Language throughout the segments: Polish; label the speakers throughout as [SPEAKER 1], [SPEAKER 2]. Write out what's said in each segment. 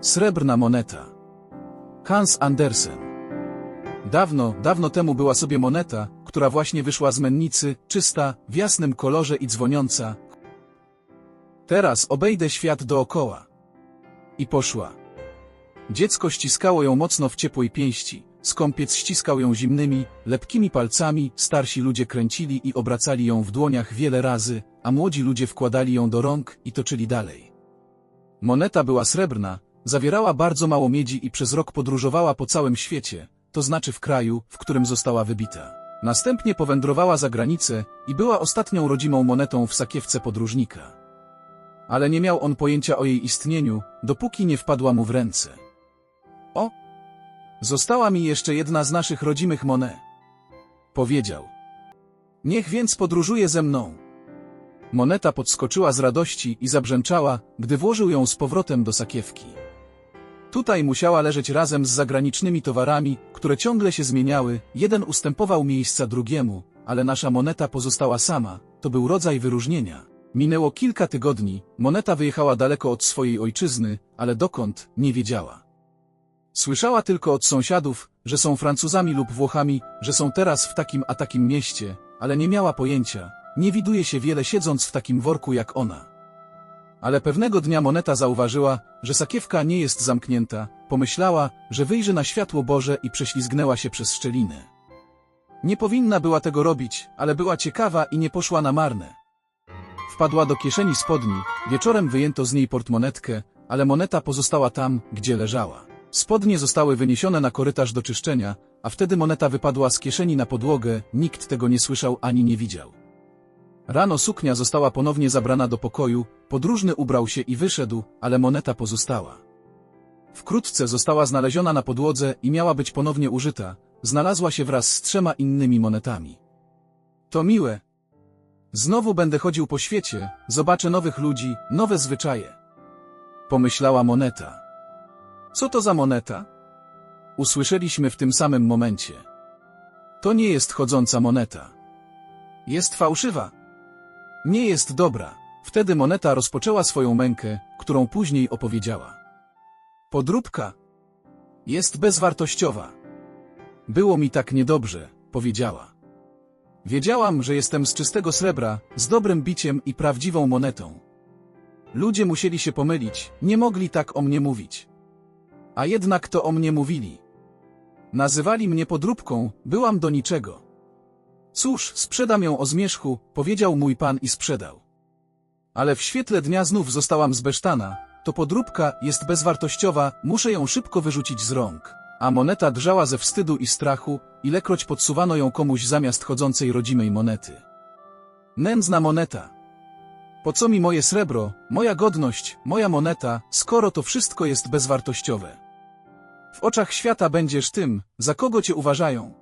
[SPEAKER 1] Srebrna moneta. Hans Andersen. Dawno, dawno temu była sobie moneta, która właśnie wyszła z mennicy, czysta, w jasnym kolorze i dzwoniąca. Teraz obejdę świat dookoła. I poszła. Dziecko ściskało ją mocno w ciepłej pięści, skąpiec ściskał ją zimnymi, lepkimi palcami, starsi ludzie kręcili i obracali ją w dłoniach wiele razy, a młodzi ludzie wkładali ją do rąk i toczyli dalej. Moneta była srebrna, zawierała bardzo mało miedzi i przez rok podróżowała po całym świecie, to znaczy w kraju, w którym została wybita. Następnie powędrowała za granicę i była ostatnią rodzimą monetą w sakiewce podróżnika. Ale nie miał on pojęcia o jej istnieniu, dopóki nie wpadła mu w ręce. O! Została mi jeszcze jedna z naszych rodzimych monet. Powiedział. Niech więc podróżuje ze mną. Moneta podskoczyła z radości i zabrzęczała, gdy włożył ją z powrotem do sakiewki. Tutaj musiała leżeć razem z zagranicznymi towarami, które ciągle się zmieniały, jeden ustępował miejsca drugiemu, ale nasza moneta pozostała sama, to był rodzaj wyróżnienia. Minęło kilka tygodni, moneta wyjechała daleko od swojej ojczyzny, ale dokąd, nie wiedziała. Słyszała tylko od sąsiadów, że są Francuzami lub Włochami, że są teraz w takim a takim mieście, ale nie miała pojęcia, nie widuje się wiele siedząc w takim worku jak ona. Ale pewnego dnia moneta zauważyła, że sakiewka nie jest zamknięta, pomyślała, że wyjrzy na światło Boże i prześlizgnęła się przez szczelinę. Nie powinna była tego robić, ale była ciekawa i nie poszła na marne. Wpadła do kieszeni spodni, wieczorem wyjęto z niej portmonetkę, ale moneta pozostała tam, gdzie leżała. Spodnie zostały wyniesione na korytarz do czyszczenia, a wtedy moneta wypadła z kieszeni na podłogę, nikt tego nie słyszał ani nie widział. Rano suknia została ponownie zabrana do pokoju, podróżny ubrał się i wyszedł, ale moneta pozostała. Wkrótce została znaleziona na podłodze i miała być ponownie użyta, znalazła się wraz z trzema innymi monetami. To miłe. Znowu będę chodził po świecie, zobaczę nowych ludzi, nowe zwyczaje. Pomyślała moneta. Co to za moneta? Usłyszeliśmy w tym samym momencie. To nie jest chodząca moneta. Jest fałszywa. Nie jest dobra. Wtedy moneta rozpoczęła swoją mękę, którą później opowiedziała. Podróbka jest bezwartościowa. Było mi tak niedobrze, powiedziała. Wiedziałam, że jestem z czystego srebra, z dobrym biciem i prawdziwą monetą. Ludzie musieli się pomylić, nie mogli tak o mnie mówić. A jednak to o mnie mówili. Nazywali mnie podróbką, byłam do niczego. Cóż, sprzedam ją o zmierzchu, powiedział mój pan i sprzedał. Ale w świetle dnia znów zostałam zbesztana, to podróbka jest bezwartościowa, muszę ją szybko wyrzucić z rąk. A moneta drżała ze wstydu i strachu, ilekroć podsuwano ją komuś zamiast chodzącej rodzimej monety. Nędzna moneta. Po co mi moje srebro, moja godność, moja moneta, skoro to wszystko jest bezwartościowe? W oczach świata będziesz tym, za kogo cię uważają.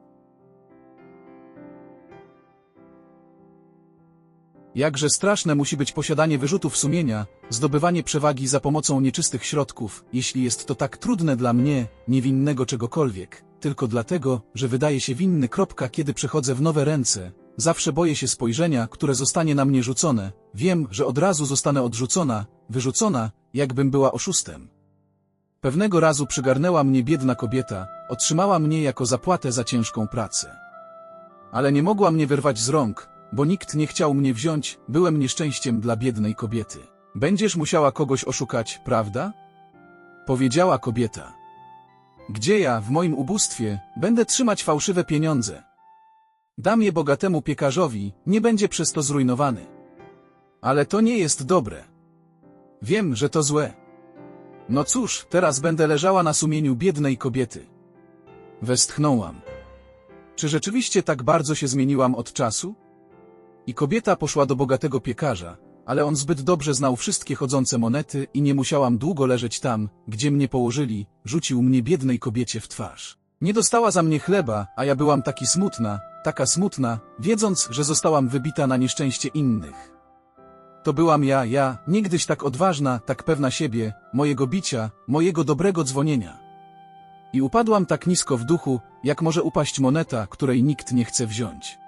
[SPEAKER 1] Jakże straszne musi być posiadanie wyrzutów sumienia, zdobywanie przewagi za pomocą nieczystych środków, jeśli jest to tak trudne dla mnie, niewinnego czegokolwiek, tylko dlatego, że wydaje się winny. Kropka, kiedy przechodzę w nowe ręce, zawsze boję się spojrzenia, które zostanie na mnie rzucone, wiem, że od razu zostanę odrzucona, wyrzucona, jakbym była oszustem. Pewnego razu przygarnęła mnie biedna kobieta, otrzymała mnie jako zapłatę za ciężką pracę. Ale nie mogła mnie wyrwać z rąk, bo nikt nie chciał mnie wziąć, byłem nieszczęściem dla biednej kobiety. Będziesz musiała kogoś oszukać, prawda? Powiedziała kobieta. Gdzie ja, w moim ubóstwie, będę trzymać fałszywe pieniądze? Dam je bogatemu piekarzowi, nie będzie przez to zrujnowany. Ale to nie jest dobre. Wiem, że to złe. No cóż, teraz będę leżała na sumieniu biednej kobiety. Westchnąłam. Czy rzeczywiście tak bardzo się zmieniłam od czasu? I kobieta poszła do bogatego piekarza, ale on zbyt dobrze znał wszystkie chodzące monety i nie musiałam długo leżeć tam, gdzie mnie położyli, rzucił mnie biednej kobiecie w twarz. Nie dostała za mnie chleba, a ja byłam taki smutna, taka smutna, wiedząc, że zostałam wybita na nieszczęście innych. To byłam ja, ja, niegdyś tak odważna, tak pewna siebie, mojego bicia, mojego dobrego dzwonienia. I upadłam tak nisko w duchu, jak może upaść moneta, której nikt nie chce wziąć.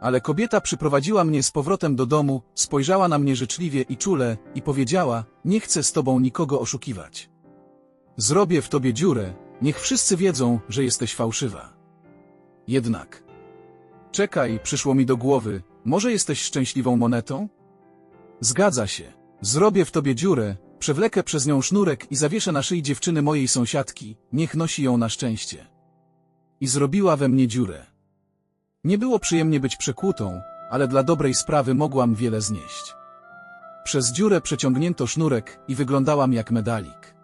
[SPEAKER 1] Ale kobieta przyprowadziła mnie z powrotem do domu, spojrzała na mnie życzliwie i czule i powiedziała, nie chcę z tobą nikogo oszukiwać. Zrobię w tobie dziurę, niech wszyscy wiedzą, że jesteś fałszywa. Jednak. Czekaj, przyszło mi do głowy, może jesteś szczęśliwą monetą? Zgadza się. Zrobię w tobie dziurę, przewlekę przez nią sznurek i zawieszę na szyi dziewczyny mojej sąsiadki, niech nosi ją na szczęście. I zrobiła we mnie dziurę. Nie było przyjemnie być przekłutą, ale dla dobrej sprawy mogłam wiele znieść. Przez dziurę przeciągnięto sznurek i wyglądałam jak medalik.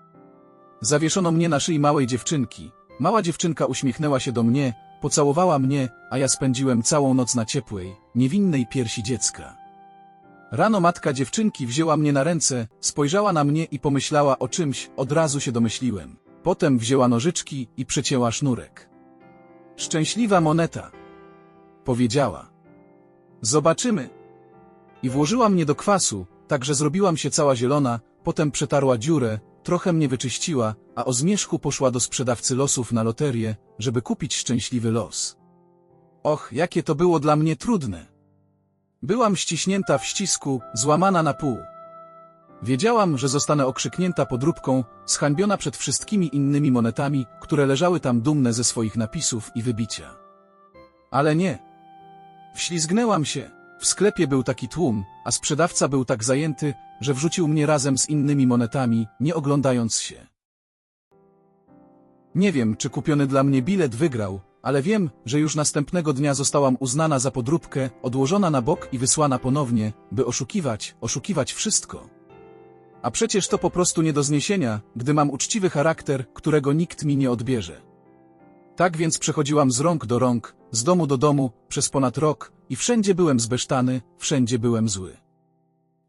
[SPEAKER 1] Zawieszono mnie na szyi małej dziewczynki. Mała dziewczynka uśmiechnęła się do mnie, pocałowała mnie, a ja spędziłem całą noc na ciepłej, niewinnej piersi dziecka. Rano matka dziewczynki wzięła mnie na ręce, spojrzała na mnie i pomyślała o czymś, od razu się domyśliłem. Potem wzięła nożyczki i przecięła sznurek. Szczęśliwa moneta, powiedziała. Zobaczymy. I włożyła mnie do kwasu, tak że zrobiłam się cała zielona, potem przetarła dziurę, trochę mnie wyczyściła, a o zmierzchu poszła do sprzedawcy losów na loterię, żeby kupić szczęśliwy los. Och, jakie to było dla mnie trudne. Byłam ściśnięta w ścisku, złamana na pół. Wiedziałam, że zostanę okrzyknięta podróbką, zhańbiona przed wszystkimi innymi monetami, które leżały tam dumne ze swoich napisów i wybicia. Ale nie. Wślizgnęłam się. W sklepie był taki tłum, a sprzedawca był tak zajęty, że wrzucił mnie razem z innymi monetami, nie oglądając się. Nie wiem, czy kupiony dla mnie bilet wygrał, ale wiem, że już następnego dnia zostałam uznana za podróbkę, odłożona na bok i wysłana ponownie, by oszukiwać, oszukiwać wszystko. A przecież to po prostu nie do zniesienia, gdy mam uczciwy charakter, którego nikt mi nie odbierze. Tak więc przechodziłam z rąk do rąk, z domu do domu, przez ponad rok i wszędzie byłem zbesztany, wszędzie byłem zły.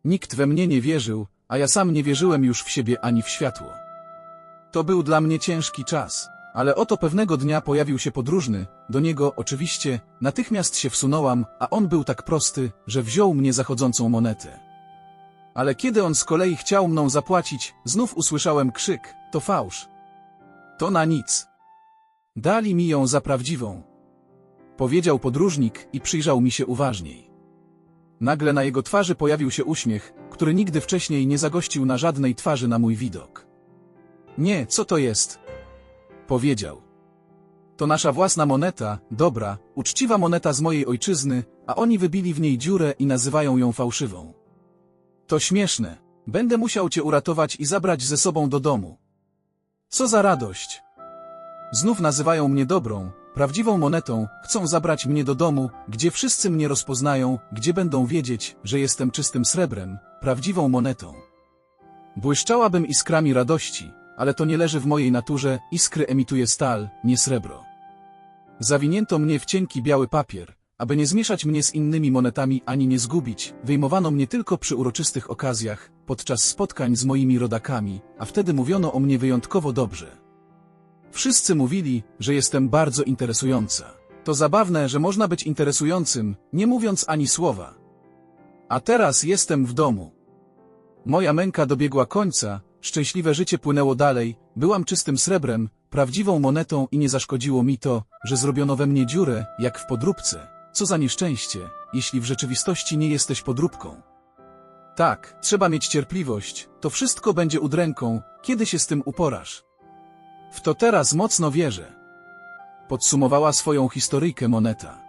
[SPEAKER 1] Nikt we mnie nie wierzył, a ja sam nie wierzyłem już w siebie ani w światło. To był dla mnie ciężki czas, ale oto pewnego dnia pojawił się podróżny, do niego oczywiście natychmiast się wsunąłam, a on był tak prosty, że wziął mnie zachodzącą monetę. Ale kiedy on z kolei chciał mną zapłacić, znów usłyszałem krzyk, to fałsz. To na nic. Dali mi ją za prawdziwą. Powiedział podróżnik i przyjrzał mi się uważniej. Nagle na jego twarzy pojawił się uśmiech, który nigdy wcześniej nie zagościł na żadnej twarzy na mój widok. Nie, co to jest? Powiedział. To nasza własna moneta, dobra, uczciwa moneta z mojej ojczyzny, a oni wybili w niej dziurę i nazywają ją fałszywą. To śmieszne. Będę musiał cię uratować i zabrać ze sobą do domu. Co za radość! Znów nazywają mnie dobrą, prawdziwą monetą, chcą zabrać mnie do domu, gdzie wszyscy mnie rozpoznają, gdzie będą wiedzieć, że jestem czystym srebrem, prawdziwą monetą. Błyszczałabym iskrami radości, ale to nie leży w mojej naturze, iskry emituje stal, nie srebro. Zawinięto mnie w cienki biały papier, aby nie zmieszać mnie z innymi monetami ani nie zgubić, wyjmowano mnie tylko przy uroczystych okazjach, podczas spotkań z moimi rodakami, a wtedy mówiono o mnie wyjątkowo dobrze. Wszyscy mówili, że jestem bardzo interesująca. To zabawne, że można być interesującym, nie mówiąc ani słowa. A teraz jestem w domu. Moja męka dobiegła końca, szczęśliwe życie płynęło dalej, byłam czystym srebrem, prawdziwą monetą i nie zaszkodziło mi to, że zrobiono we mnie dziurę, jak w podróbce. Co za nieszczęście, jeśli w rzeczywistości nie jesteś podróbką. Tak, trzeba mieć cierpliwość, to wszystko będzie udręką, kiedy się z tym uporasz. W to teraz mocno wierzę. Podsumowała swoją historyjkę moneta.